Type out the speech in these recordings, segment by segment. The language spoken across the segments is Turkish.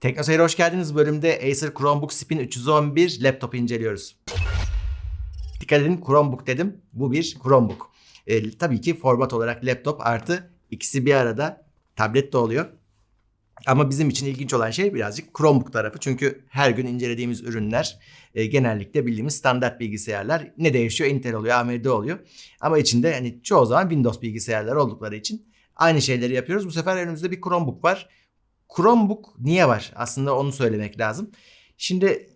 Teknoseyir'e hoş geldiniz. Bölümde Acer Chromebook Spin 311 laptop inceliyoruz. Dikkat edin Chromebook dedim. Bu bir Chromebook. E, tabii ki format olarak laptop artı ikisi bir arada tablet de oluyor. Ama bizim için ilginç olan şey birazcık Chromebook tarafı. Çünkü her gün incelediğimiz ürünler e, genellikle bildiğimiz standart bilgisayarlar. Ne değişiyor? Intel oluyor, AMD oluyor. Ama içinde hani çoğu zaman Windows bilgisayarlar oldukları için aynı şeyleri yapıyoruz. Bu sefer önümüzde bir Chromebook var. Chromebook niye var? Aslında onu söylemek lazım. Şimdi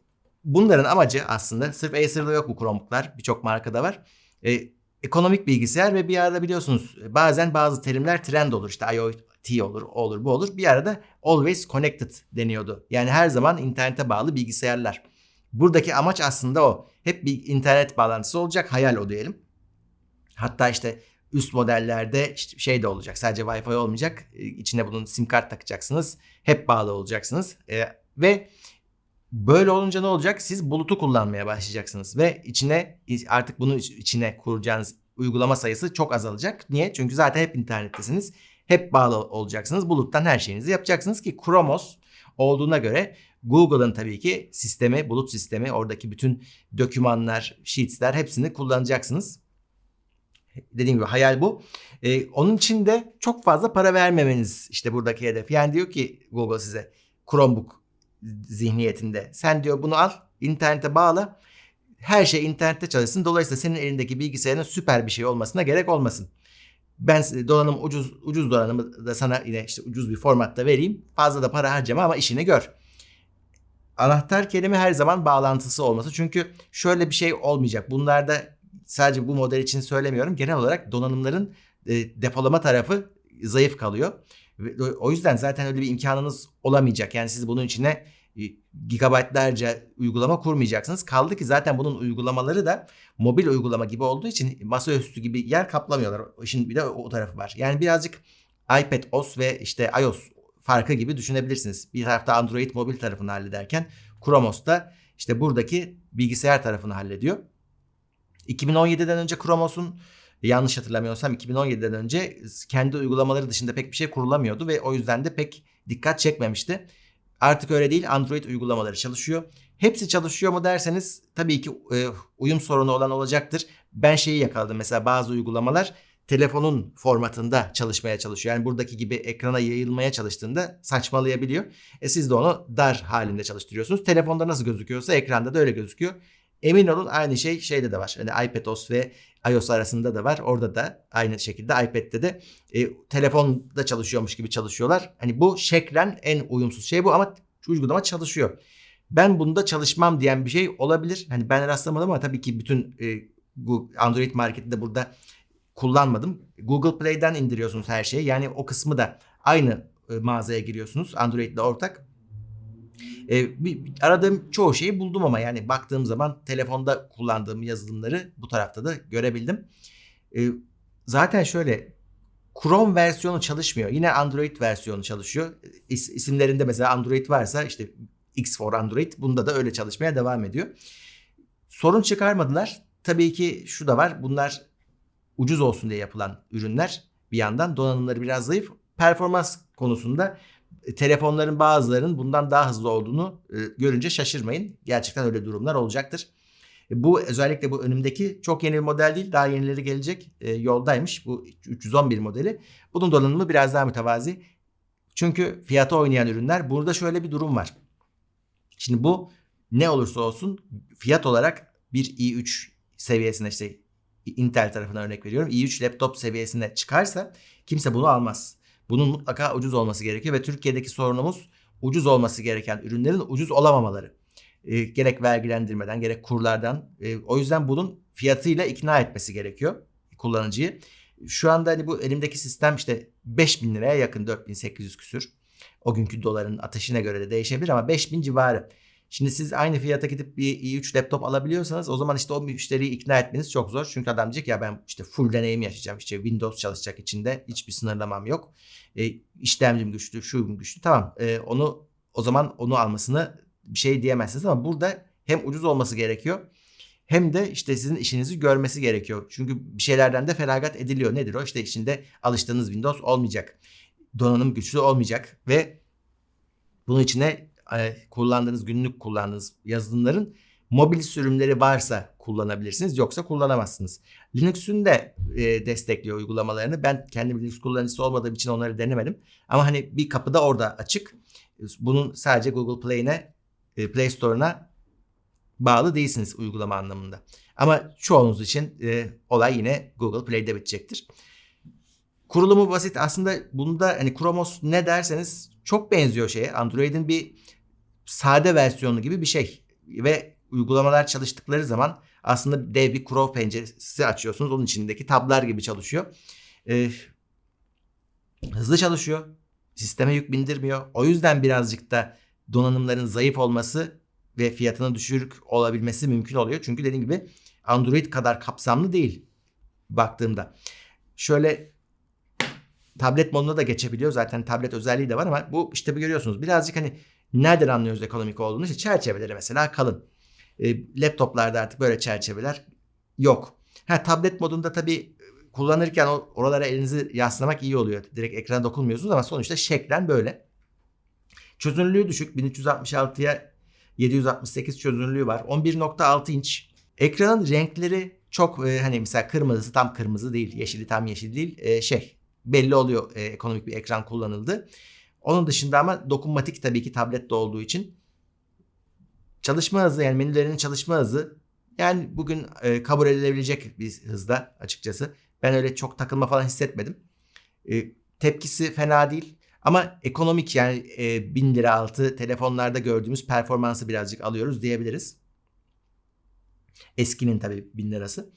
bunların amacı aslında sırf Acer'da yok bu Chromebook'lar. Birçok markada var. E, ekonomik bilgisayar ve bir arada biliyorsunuz bazen bazı terimler trend olur. İşte IoT olur, olur, bu olur. Bir arada always connected deniyordu. Yani her zaman internete bağlı bilgisayarlar. Buradaki amaç aslında o. Hep bir internet bağlantısı olacak. Hayal o diyelim. Hatta işte üst modellerde işte şey de olacak. Sadece Wi-Fi olmayacak. Ee, İçine bunun sim kart takacaksınız. Hep bağlı olacaksınız. Ee, ve böyle olunca ne olacak? Siz bulutu kullanmaya başlayacaksınız ve içine artık bunu içine kuracağınız uygulama sayısı çok azalacak. Niye? Çünkü zaten hep internettesiniz. Hep bağlı olacaksınız. Buluttan her şeyinizi yapacaksınız ki Chromos olduğuna göre Google'ın tabii ki sistemi, bulut sistemi, oradaki bütün dokümanlar, sheetsler hepsini kullanacaksınız. Dediğim gibi hayal bu. Ee, onun için de çok fazla para vermemeniz işte buradaki hedef. Yani diyor ki Google size Chromebook zihniyetinde. Sen diyor bunu al, internete bağla. Her şey internette çalışsın. Dolayısıyla senin elindeki bilgisayarın süper bir şey olmasına gerek olmasın. Ben donanım ucuz ucuz donanımı da sana yine işte ucuz bir formatta vereyim. Fazla da para harcama ama işini gör. Anahtar kelime her zaman bağlantısı olması. Çünkü şöyle bir şey olmayacak. Bunlarda sadece bu model için söylemiyorum. Genel olarak donanımların e, depolama tarafı zayıf kalıyor. O yüzden zaten öyle bir imkanınız olamayacak. Yani siz bunun içine e, gigabaytlarca uygulama kurmayacaksınız. Kaldı ki zaten bunun uygulamaları da mobil uygulama gibi olduğu için masaüstü gibi yer kaplamıyorlar. İşin bir de o tarafı var. Yani birazcık iPad OS ve işte iOS farkı gibi düşünebilirsiniz. Bir tarafta Android mobil tarafını hallederken Chromos da işte buradaki bilgisayar tarafını hallediyor. 2017'den önce Chromos'un yanlış hatırlamıyorsam 2017'den önce kendi uygulamaları dışında pek bir şey kurulamıyordu ve o yüzden de pek dikkat çekmemişti. Artık öyle değil. Android uygulamaları çalışıyor. Hepsi çalışıyor mu derseniz tabii ki e, uyum sorunu olan olacaktır. Ben şeyi yakaladım mesela bazı uygulamalar telefonun formatında çalışmaya çalışıyor. Yani buradaki gibi ekrana yayılmaya çalıştığında saçmalayabiliyor. E siz de onu dar halinde çalıştırıyorsunuz. Telefonda nasıl gözüküyorsa ekranda da öyle gözüküyor. Emin olun aynı şey şeyde de var. Yani iPadOS ve iOS arasında da var. Orada da aynı şekilde iPad'de de e, telefonda çalışıyormuş gibi çalışıyorlar. Hani bu şeklen en uyumsuz şey bu ama uygulama çalışıyor. Ben bunda çalışmam diyen bir şey olabilir. Hani ben rastlamadım ama tabii ki bütün e, bu Android marketinde burada kullanmadım. Google Play'den indiriyorsunuz her şeyi. Yani o kısmı da aynı e, mağazaya giriyorsunuz. Android ile ortak. E, bir, aradığım çoğu şeyi buldum ama yani baktığım zaman telefonda kullandığım yazılımları bu tarafta da görebildim. E, zaten şöyle Chrome versiyonu çalışmıyor. Yine Android versiyonu çalışıyor. İs, isimlerinde mesela Android varsa işte X for Android bunda da öyle çalışmaya devam ediyor. Sorun çıkarmadılar. Tabii ki şu da var. Bunlar ucuz olsun diye yapılan ürünler. Bir yandan donanımları biraz zayıf. Performans konusunda e, telefonların bazılarının bundan daha hızlı olduğunu e, görünce şaşırmayın. Gerçekten öyle durumlar olacaktır. E, bu özellikle bu önümdeki çok yeni bir model değil. Daha yenileri gelecek. E, yoldaymış. Bu 311 modeli. Bunun donanımı biraz daha mütevazi. Çünkü fiyata oynayan ürünler. Burada şöyle bir durum var. Şimdi bu ne olursa olsun fiyat olarak bir i3 seviyesine işte Intel tarafından örnek veriyorum. i3 laptop seviyesine çıkarsa kimse bunu almaz. Bunun mutlaka ucuz olması gerekiyor ve Türkiye'deki sorunumuz ucuz olması gereken ürünlerin ucuz olamamaları. E, gerek vergilendirmeden gerek kurlardan. E, o yüzden bunun fiyatıyla ikna etmesi gerekiyor kullanıcıyı. Şu anda hani bu elimdeki sistem işte 5000 liraya yakın 4800 küsür. O günkü doların ateşine göre de değişebilir ama 5000 civarı. Şimdi siz aynı fiyata gidip bir i3 laptop alabiliyorsanız o zaman işte o müşteriyi ikna etmeniz çok zor. Çünkü adam diyecek ya ben işte full deneyim yaşayacağım. İşte Windows çalışacak içinde hiçbir sınırlamam yok. E, işlemcim güçlü, şu güçlü. Tamam e, onu o zaman onu almasını bir şey diyemezsiniz ama burada hem ucuz olması gerekiyor hem de işte sizin işinizi görmesi gerekiyor. Çünkü bir şeylerden de feragat ediliyor. Nedir o? İşte içinde alıştığınız Windows olmayacak. Donanım güçlü olmayacak ve bunun içine kullandığınız günlük kullandığınız yazılımların mobil sürümleri varsa kullanabilirsiniz yoksa kullanamazsınız. Linux'un da e, destekliyor uygulamalarını. Ben kendim Linux kullanıcısı olmadığım için onları denemedim. Ama hani bir kapı da orada açık. Bunun sadece Google Play'ine, e, Play Store'una bağlı değilsiniz uygulama anlamında. Ama çoğunuz için e, olay yine Google Play'de bitecektir. Kurulumu basit. Aslında bunda hani Chromos ne derseniz çok benziyor şeye. Android'in bir sade versiyonu gibi bir şey. Ve uygulamalar çalıştıkları zaman aslında dev bir Chrome penceresi açıyorsunuz. Onun içindeki tablar gibi çalışıyor. Ee, hızlı çalışıyor. Sisteme yük bindirmiyor. O yüzden birazcık da donanımların zayıf olması ve fiyatının düşük olabilmesi mümkün oluyor. Çünkü dediğim gibi Android kadar kapsamlı değil baktığımda. Şöyle tablet moduna da geçebiliyor. Zaten tablet özelliği de var ama bu işte bir görüyorsunuz. Birazcık hani nereden anlıyoruz ekonomik olduğunu? İşte çerçeveleri mesela kalın. E, laptoplarda artık böyle çerçeveler yok. Ha tablet modunda tabii kullanırken oralara elinizi yaslamak iyi oluyor. Direkt ekrana dokunmuyorsunuz ama sonuçta şeklen böyle. Çözünürlüğü düşük. 1366'ya 768 çözünürlüğü var. 11.6 inç. Ekranın renkleri çok e, hani mesela kırmızısı tam kırmızı değil, yeşili tam yeşil değil. E, şey belli oluyor e, ekonomik bir ekran kullanıldı. Onun dışında ama dokunmatik tabii ki tablette olduğu için çalışma hızı yani menülerin çalışma hızı yani bugün e, kabul edilebilecek bir hızda açıkçası. Ben öyle çok takılma falan hissetmedim. E, tepkisi fena değil. Ama ekonomik yani e, 1000 lira altı telefonlarda gördüğümüz performansı birazcık alıyoruz diyebiliriz. Eskinin tabii 1000 lirası.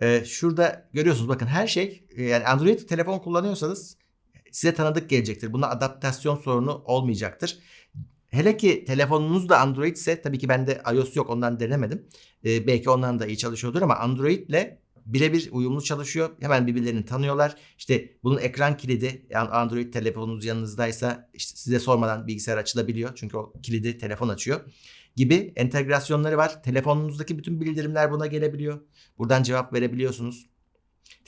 E, şurada görüyorsunuz bakın her şey e, yani Android telefon kullanıyorsanız size tanıdık gelecektir. Buna adaptasyon sorunu olmayacaktır. Hele ki telefonunuz da Android ise tabii ki bende iOS yok ondan denemedim. Ee, belki ondan da iyi çalışıyordur ama Android ile birebir uyumlu çalışıyor. Hemen birbirlerini tanıyorlar. İşte bunun ekran kilidi yani Android telefonunuz yanınızdaysa işte size sormadan bilgisayar açılabiliyor. Çünkü o kilidi telefon açıyor gibi entegrasyonları var. Telefonunuzdaki bütün bildirimler buna gelebiliyor. Buradan cevap verebiliyorsunuz.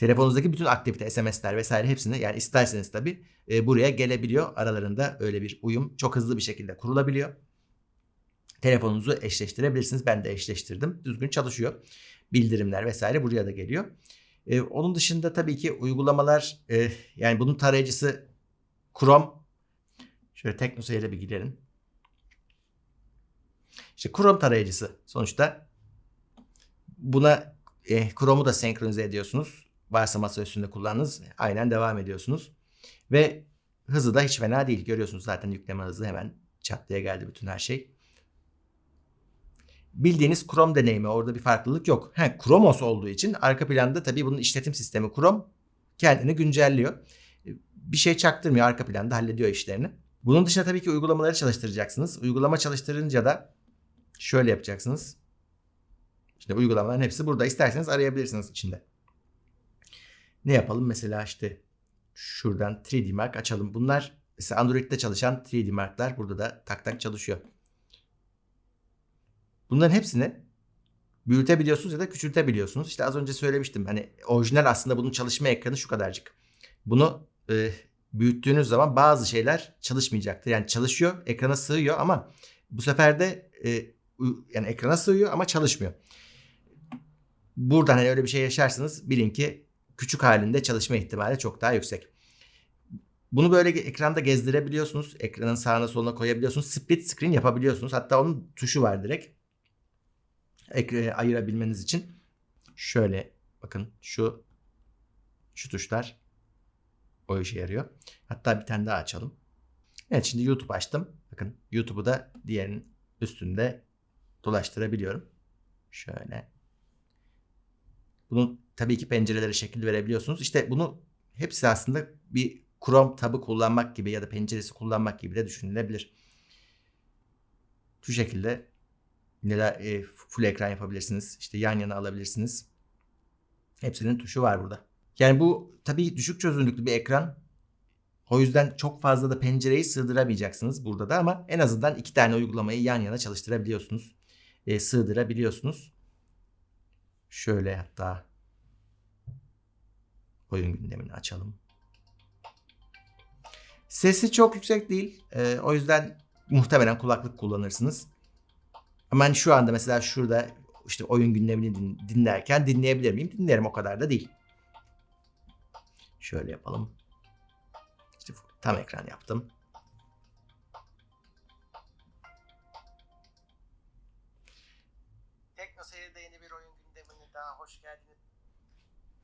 Telefonunuzdaki bütün aktivite, SMS'ler vesaire hepsini yani isterseniz tabii e, buraya gelebiliyor. Aralarında öyle bir uyum çok hızlı bir şekilde kurulabiliyor. Telefonunuzu eşleştirebilirsiniz. Ben de eşleştirdim. Düzgün çalışıyor. Bildirimler vesaire buraya da geliyor. E, onun dışında tabii ki uygulamalar e, yani bunun tarayıcısı Chrome. Şöyle Teknoseyir'e bir gidelim. İşte Chrome tarayıcısı sonuçta buna e, Chrome'u da senkronize ediyorsunuz. Varsa masa üstünde kullandınız. Aynen devam ediyorsunuz. Ve hızı da hiç fena değil. Görüyorsunuz zaten yükleme hızı hemen çat diye geldi bütün her şey. Bildiğiniz Chrome deneyimi orada bir farklılık yok. He, Chromos olduğu için arka planda tabii bunun işletim sistemi Chrome kendini güncelliyor. Bir şey çaktırmıyor arka planda hallediyor işlerini. Bunun dışında tabii ki uygulamaları çalıştıracaksınız. Uygulama çalıştırınca da şöyle yapacaksınız. İşte uygulamaların hepsi burada. İsterseniz arayabilirsiniz içinde. Ne yapalım? Mesela işte şuradan 3D Mark açalım. Bunlar mesela Android'de çalışan 3D Mark'lar burada da tak tak çalışıyor. Bunların hepsini büyütebiliyorsunuz ya da küçültebiliyorsunuz. İşte az önce söylemiştim. Hani orijinal aslında bunun çalışma ekranı şu kadarcık. Bunu e, büyüttüğünüz zaman bazı şeyler çalışmayacaktır. Yani çalışıyor, ekrana sığıyor ama bu sefer de e, yani ekrana sığıyor ama çalışmıyor. Buradan hani öyle bir şey yaşarsınız bilin ki küçük halinde çalışma ihtimali çok daha yüksek. Bunu böyle ekranda gezdirebiliyorsunuz. Ekranın sağına soluna koyabiliyorsunuz. Split screen yapabiliyorsunuz. Hatta onun tuşu var direkt. Ekranı ayırabilmeniz için. Şöyle bakın şu şu tuşlar o işe yarıyor. Hatta bir tane daha açalım. Evet şimdi YouTube açtım. Bakın YouTube'u da diğerinin üstünde dolaştırabiliyorum. Şöyle. Bunu tabii ki pencerelere şekil verebiliyorsunuz. İşte bunu hepsi aslında bir Chrome tabı kullanmak gibi ya da penceresi kullanmak gibi de düşünülebilir. Şu şekilde neler e, full ekran yapabilirsiniz. İşte yan yana alabilirsiniz. Hepsinin tuşu var burada. Yani bu tabii düşük çözünürlüklü bir ekran. O yüzden çok fazla da pencereyi sığdıramayacaksınız burada da ama en azından iki tane uygulamayı yan yana çalıştırabiliyorsunuz. E, sığdırabiliyorsunuz. Şöyle hatta oyun gündemini açalım. Sesi çok yüksek değil. E, o yüzden muhtemelen kulaklık kullanırsınız. Hani şu anda mesela şurada işte oyun gündemini din- dinlerken dinleyebilir miyim? Dinlerim o kadar da değil. Şöyle yapalım. İşte tam ekran yaptım.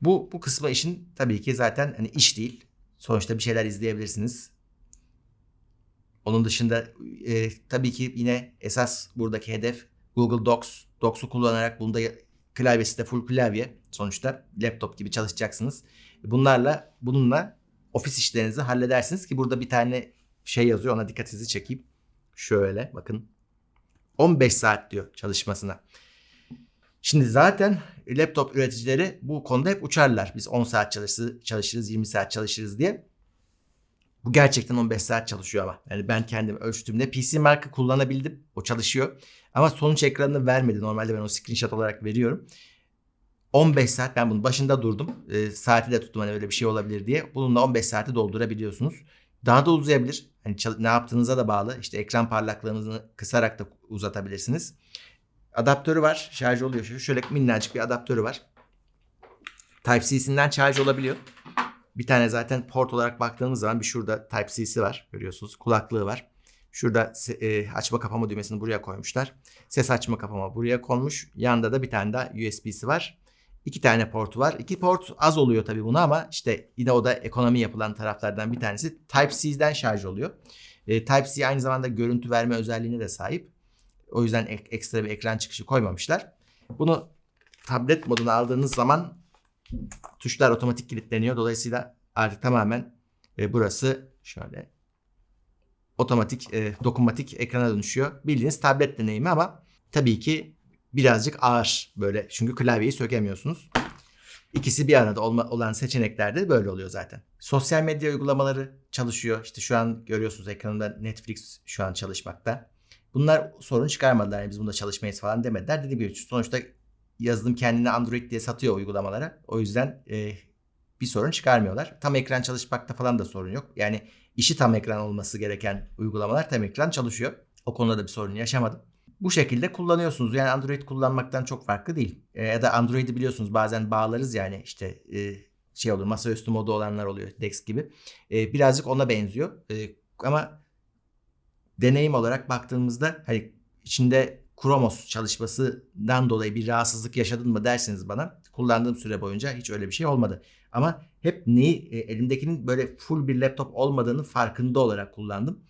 Bu, bu kısmı işin tabii ki zaten hani iş değil. Sonuçta bir şeyler izleyebilirsiniz. Onun dışında e, tabii ki yine esas buradaki hedef Google Docs. Docs'u kullanarak bunda klavyesi de full klavye. Sonuçta laptop gibi çalışacaksınız. Bunlarla bununla ofis işlerinizi halledersiniz ki burada bir tane şey yazıyor ona dikkatinizi çekeyim. Şöyle bakın. 15 saat diyor çalışmasına. Şimdi zaten laptop üreticileri bu konuda hep uçarlar. Biz 10 saat çalışırız, çalışırız 20 saat çalışırız diye. Bu gerçekten 15 saat çalışıyor ama. Yani ben kendim ölçtüğümde PC marka kullanabildim. O çalışıyor. Ama sonuç ekranını vermedi. Normalde ben o screenshot olarak veriyorum. 15 saat ben bunun başında durdum. E, saati de tuttum hani öyle bir şey olabilir diye. Bununla 15 saati doldurabiliyorsunuz. Daha da uzayabilir. Hani ne yaptığınıza da bağlı. İşte ekran parlaklığınızı kısarak da uzatabilirsiniz. Adaptörü var. Şarj oluyor. Şöyle minnacık bir adaptörü var. Type-C'sinden şarj olabiliyor. Bir tane zaten port olarak baktığımız zaman bir şurada Type-C'si var. Görüyorsunuz. Kulaklığı var. Şurada e, açma kapama düğmesini buraya koymuşlar. Ses açma kapama buraya konmuş. Yanında da bir tane daha USB'si var. İki tane portu var. İki port az oluyor tabii buna ama işte yine o da ekonomi yapılan taraflardan bir tanesi. Type-C'den şarj oluyor. E, Type-C aynı zamanda görüntü verme özelliğine de sahip. O yüzden ek- ekstra bir ekran çıkışı koymamışlar. Bunu tablet moduna aldığınız zaman tuşlar otomatik kilitleniyor. Dolayısıyla artık tamamen e, burası şöyle otomatik e, dokunmatik ekrana dönüşüyor. Bildiğiniz tablet deneyimi ama tabii ki birazcık ağır böyle çünkü klavyeyi sökemiyorsunuz. İkisi bir arada olma, olan seçeneklerde böyle oluyor zaten. Sosyal medya uygulamaları çalışıyor. İşte şu an görüyorsunuz ekranında Netflix şu an çalışmakta. Bunlar sorun çıkarmadılar. Yani biz bunda çalışmayız falan demediler. Dediğim gibi sonuçta yazılım kendini Android diye satıyor uygulamalara. O yüzden e, bir sorun çıkarmıyorlar. Tam ekran çalışmakta falan da sorun yok. Yani işi tam ekran olması gereken uygulamalar tam ekran çalışıyor. O konuda da bir sorun yaşamadım. Bu şekilde kullanıyorsunuz. Yani Android kullanmaktan çok farklı değil. E, ya da Android'i biliyorsunuz bazen bağlarız yani işte e, şey olur masaüstü modu olanlar oluyor Dex gibi. E, birazcık ona benziyor. E, ama deneyim olarak baktığımızda hani içinde Chromos çalışmasından dolayı bir rahatsızlık yaşadın mı derseniz bana kullandığım süre boyunca hiç öyle bir şey olmadı. Ama hep neyi e, elimdekinin böyle full bir laptop olmadığını farkında olarak kullandım.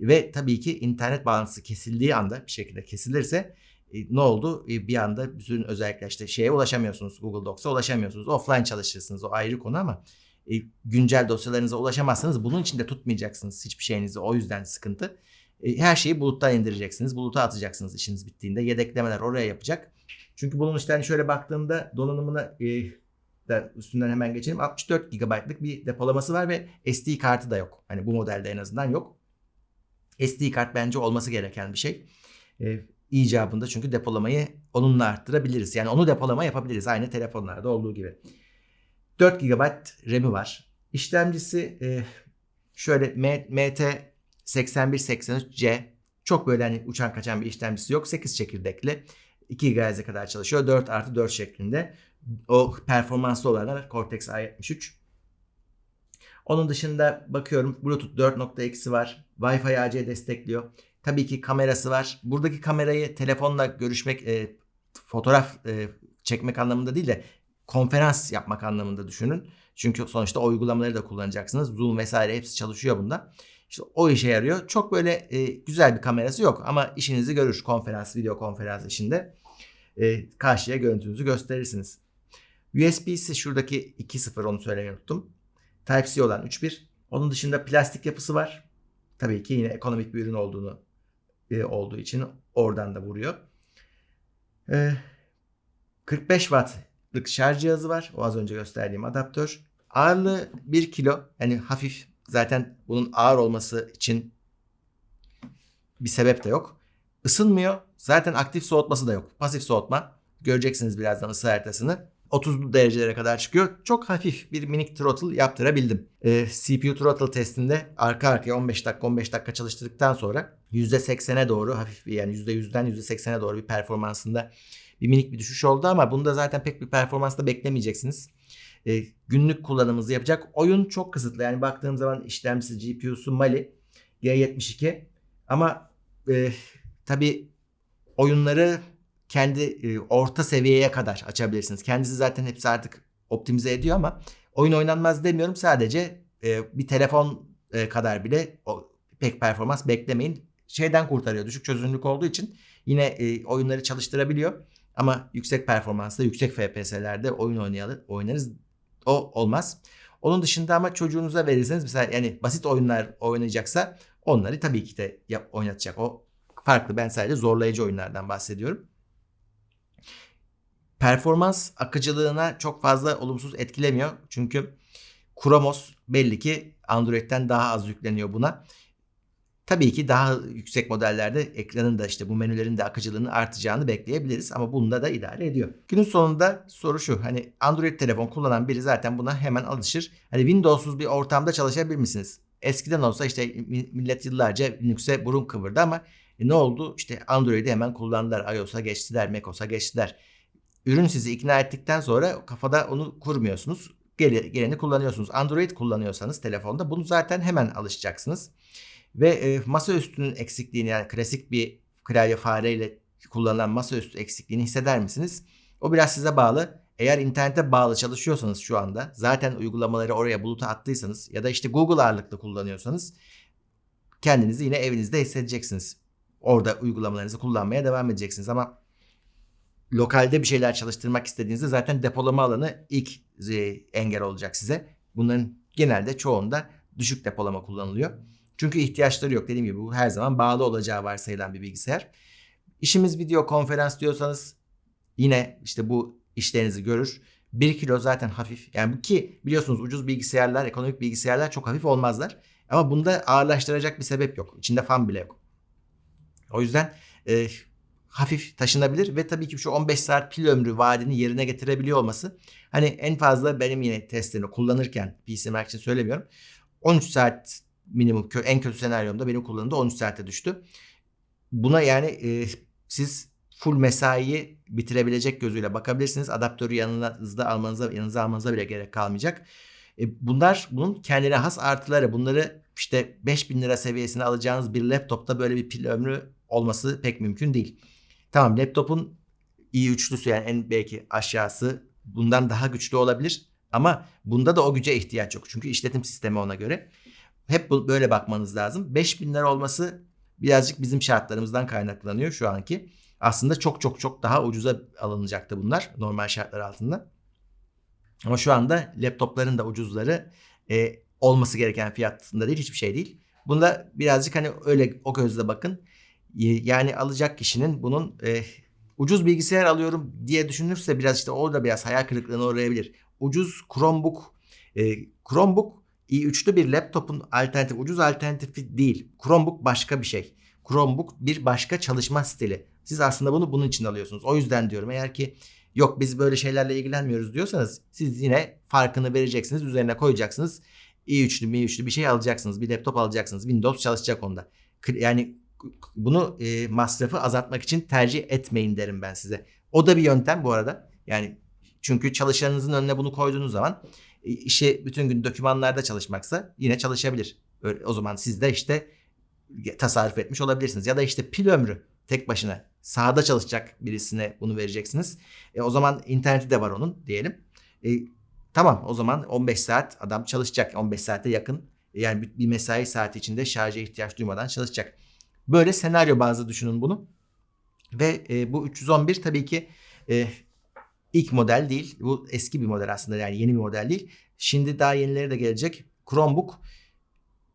Ve tabii ki internet bağlantısı kesildiği anda bir şekilde kesilirse e, ne oldu? E, bir anda bütün özellikle işte şeye ulaşamıyorsunuz. Google Docs'a ulaşamıyorsunuz. Offline çalışırsınız. O ayrı konu ama e, güncel dosyalarınıza ulaşamazsanız bunun için de tutmayacaksınız hiçbir şeyinizi. O yüzden sıkıntı. E, her şeyi buluttan indireceksiniz. Buluta atacaksınız işiniz bittiğinde. Yedeklemeler oraya yapacak. Çünkü bunun işte hani şöyle baktığımda donanımına e, da üstünden hemen geçelim. 64 GB'lık bir depolaması var ve SD kartı da yok. Hani bu modelde en azından yok. SD kart bence olması gereken bir şey. E, icabında çünkü depolamayı onunla arttırabiliriz. Yani onu depolama yapabiliriz. Aynı telefonlarda olduğu gibi. 4 GB RAM'i var. İşlemcisi e, şöyle MT 8183C çok böyle hani uçan kaçan bir işlemcisi yok. 8 çekirdekli. 2 GHz'e kadar çalışıyor. 4 artı 4 şeklinde. O performanslı olanlar Cortex A73. Onun dışında bakıyorum Bluetooth 4.2'si var. Wi-Fi AC destekliyor. Tabii ki kamerası var. Buradaki kamerayı telefonla görüşmek, e, fotoğraf e, çekmek anlamında değil de konferans yapmak anlamında düşünün. Çünkü sonuçta o uygulamaları da kullanacaksınız. Zoom vesaire hepsi çalışıyor bunda. İşte o işe yarıyor. Çok böyle e, güzel bir kamerası yok ama işinizi görür konferans, video konferans işinde. E, karşıya görüntünüzü gösterirsiniz. USB'si şuradaki 2.0 onu söylemeyi unuttum. Type-C olan 3.1. Onun dışında plastik yapısı var. Tabii ki yine ekonomik bir ürün olduğunu e, olduğu için oradan da vuruyor. E, 45 wattlık şarj cihazı var. O az önce gösterdiğim adaptör. Ağırlığı 1 kilo. Yani hafif. Zaten bunun ağır olması için bir sebep de yok. Isınmıyor. Zaten aktif soğutması da yok. Pasif soğutma. Göreceksiniz birazdan ısı haritasını. 30 derecelere kadar çıkıyor. Çok hafif bir minik throttle yaptırabildim. Ee, CPU throttle testinde arka arkaya 15 dakika 15 dakika çalıştırdıktan sonra %80'e doğru hafif bir- yani %100'den %80'e doğru bir performansında bir minik bir düşüş oldu ama bunda zaten pek bir performans da beklemeyeceksiniz. E, günlük kullanımınızı yapacak. Oyun çok kısıtlı. Yani baktığım zaman işlemcisi GPU'su Mali G72 ama e, tabii oyunları kendi e, orta seviyeye kadar açabilirsiniz. Kendisi zaten hepsi artık optimize ediyor ama oyun oynanmaz demiyorum. Sadece e, bir telefon e, kadar bile o, pek performans beklemeyin. Şeyden kurtarıyor. Düşük çözünürlük olduğu için yine e, oyunları çalıştırabiliyor. Ama yüksek performansla, yüksek FPS'lerde oyun oynayalım, oynarız. O olmaz. Onun dışında ama çocuğunuza verirseniz mesela yani basit oyunlar oynayacaksa onları tabii ki de yap, oynatacak. O farklı. Ben sadece zorlayıcı oyunlardan bahsediyorum. Performans akıcılığına çok fazla olumsuz etkilemiyor. Çünkü Chromos belli ki Android'den daha az yükleniyor buna. Tabii ki daha yüksek modellerde ekranın da işte bu menülerin de akıcılığını artacağını bekleyebiliriz ama bunda da idare ediyor. Günün sonunda soru şu hani Android telefon kullanan biri zaten buna hemen alışır. Hani Windows'uz bir ortamda çalışabilir misiniz? Eskiden olsa işte millet yıllarca Linux'e burun kıvırdı ama e ne oldu? İşte Android'i hemen kullandılar. iOS'a geçtiler, macOS'a geçtiler. Ürün sizi ikna ettikten sonra kafada onu kurmuyorsunuz. Geleni kullanıyorsunuz. Android kullanıyorsanız telefonda bunu zaten hemen alışacaksınız. Ve e, masaüstünün eksikliğini yani klasik bir klavye fareyle kullanılan masaüstü eksikliğini hisseder misiniz? O biraz size bağlı. Eğer internete bağlı çalışıyorsanız şu anda zaten uygulamaları oraya buluta attıysanız ya da işte Google ağırlıklı kullanıyorsanız kendinizi yine evinizde hissedeceksiniz. Orada uygulamalarınızı kullanmaya devam edeceksiniz ama lokalde bir şeyler çalıştırmak istediğinizde zaten depolama alanı ilk e, engel olacak size. Bunların genelde çoğunda düşük depolama kullanılıyor. Çünkü ihtiyaçları yok. Dediğim gibi bu her zaman bağlı olacağı varsayılan bir bilgisayar. İşimiz video konferans diyorsanız yine işte bu işlerinizi görür. 1 kilo zaten hafif. Yani bu ki biliyorsunuz ucuz bilgisayarlar, ekonomik bilgisayarlar çok hafif olmazlar. Ama bunda ağırlaştıracak bir sebep yok. İçinde fan bile yok. O yüzden e, hafif taşınabilir ve tabii ki şu 15 saat pil ömrü vaadini yerine getirebiliyor olması. Hani en fazla benim yine testlerini kullanırken PC Mac için söylemiyorum. 13 saat minimum en kötü senaryomda benim kullanımda 13 saate düştü. Buna yani e, siz full mesaiyi bitirebilecek gözüyle bakabilirsiniz. Adaptörü yanınızda almanıza, yanınıza almanıza bile gerek kalmayacak. E, bunlar bunun kendine has artıları. Bunları işte 5000 lira seviyesine alacağınız bir laptopta böyle bir pil ömrü olması pek mümkün değil. Tamam laptopun i3'lüsü yani en belki aşağısı bundan daha güçlü olabilir. Ama bunda da o güce ihtiyaç yok. Çünkü işletim sistemi ona göre. Hep böyle bakmanız lazım. 5000 lira olması birazcık bizim şartlarımızdan kaynaklanıyor şu anki. Aslında çok çok çok daha ucuza alınacaktı bunlar normal şartlar altında. Ama şu anda laptopların da ucuzları e, olması gereken fiyatında değil hiçbir şey değil. Bunda birazcık hani öyle o gözle bakın. Yani alacak kişinin bunun e, ucuz bilgisayar alıyorum diye düşünürse biraz işte orada biraz hayal kırıklığına uğrayabilir. Ucuz Chromebook, e, Chromebook i3'lü bir laptopun alternatif, ucuz alternatifi değil. Chromebook başka bir şey. Chromebook bir başka çalışma stili. Siz aslında bunu bunun için alıyorsunuz. O yüzden diyorum eğer ki yok biz böyle şeylerle ilgilenmiyoruz diyorsanız siz yine farkını vereceksiniz. Üzerine koyacaksınız. i3'lü mi 3'lü bir şey alacaksınız. Bir laptop alacaksınız. Windows çalışacak onda. Yani bunu e, masrafı azaltmak için tercih etmeyin derim ben size. O da bir yöntem bu arada. Yani çünkü çalışanınızın önüne bunu koyduğunuz zaman işi bütün gün dokümanlarda çalışmaksa yine çalışabilir. O zaman siz de işte tasarruf etmiş olabilirsiniz. Ya da işte pil ömrü tek başına sahada çalışacak birisine bunu vereceksiniz. E, o zaman interneti de var onun diyelim. E, tamam o zaman 15 saat adam çalışacak. 15 saate yakın yani bir, bir mesai saati içinde şarja ihtiyaç duymadan çalışacak. Böyle senaryo bazı düşünün bunu. Ve e, bu 311 tabii ki e, ilk model değil. Bu eski bir model aslında yani yeni bir model değil. Şimdi daha yenileri de gelecek. Chromebook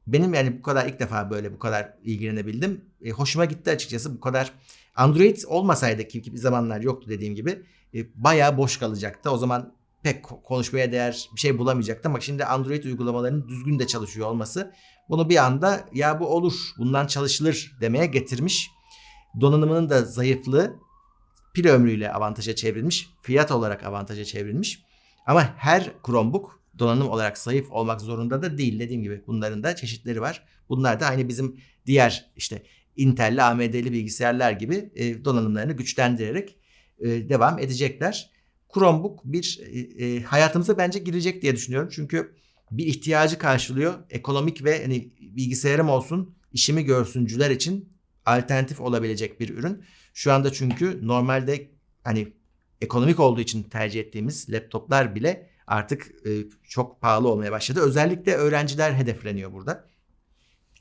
benim yani bu kadar ilk defa böyle bu kadar ilgilenebildim. E, hoşuma gitti açıkçası bu kadar. Android olmasaydı ki, bir zamanlar yoktu dediğim gibi e, bayağı boş kalacaktı. O zaman pek konuşmaya değer bir şey bulamayacaktı ama şimdi Android uygulamalarının düzgün de çalışıyor olması bunu bir anda ya bu olur bundan çalışılır demeye getirmiş. Donanımının da zayıflığı pil ömrüyle avantaja çevrilmiş. Fiyat olarak avantaja çevrilmiş. Ama her Chromebook donanım olarak zayıf olmak zorunda da değil. Dediğim gibi bunların da çeşitleri var. Bunlar da aynı bizim diğer işte Intel'li, AMD'li bilgisayarlar gibi e, donanımlarını güçlendirerek e, devam edecekler. Chromebook bir e, e, hayatımıza bence girecek diye düşünüyorum. Çünkü bir ihtiyacı karşılıyor. Ekonomik ve hani bilgisayarım olsun, işimi görsüncüler için alternatif olabilecek bir ürün. Şu anda çünkü normalde hani ekonomik olduğu için tercih ettiğimiz laptoplar bile artık e, çok pahalı olmaya başladı. Özellikle öğrenciler hedefleniyor burada.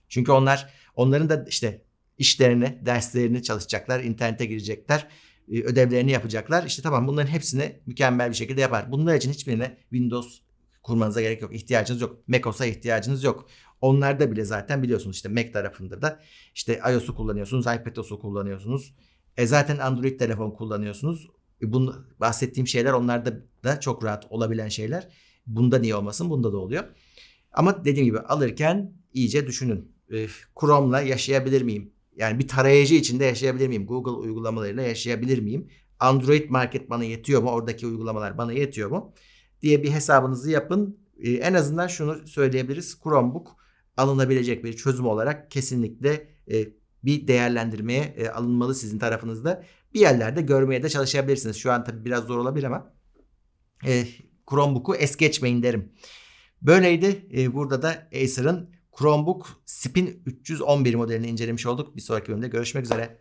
Çünkü onlar onların da işte işlerini, derslerini çalışacaklar, internete girecekler, e, ödevlerini yapacaklar. İşte tamam bunların hepsini mükemmel bir şekilde yapar. Bunlar için hiçbirine Windows kurmanıza gerek yok. ihtiyacınız yok. macOS'a ihtiyacınız yok. Onlarda bile zaten biliyorsunuz işte Mac tarafında da işte iOS'u kullanıyorsunuz, iPadOS'u kullanıyorsunuz. E zaten Android telefon kullanıyorsunuz. E bunu bahsettiğim şeyler onlarda da çok rahat olabilen şeyler. Bunda niye olmasın? Bunda da oluyor. Ama dediğim gibi alırken iyice düşünün. E, Chrome'la yaşayabilir miyim? Yani bir tarayıcı içinde yaşayabilir miyim? Google uygulamalarıyla yaşayabilir miyim? Android market bana yetiyor mu? Oradaki uygulamalar bana yetiyor mu? Diye bir hesabınızı yapın. E, en azından şunu söyleyebiliriz. Chromebook alınabilecek bir çözüm olarak kesinlikle e, bir değerlendirmeye e, alınmalı sizin tarafınızda. Bir yerlerde görmeye de çalışabilirsiniz. Şu an tabii biraz zor olabilir ama e, Chromebook'u es geçmeyin derim. Böyleydi. E, burada da Acer'ın Chromebook Spin 311 modelini incelemiş olduk. Bir sonraki bölümde görüşmek üzere.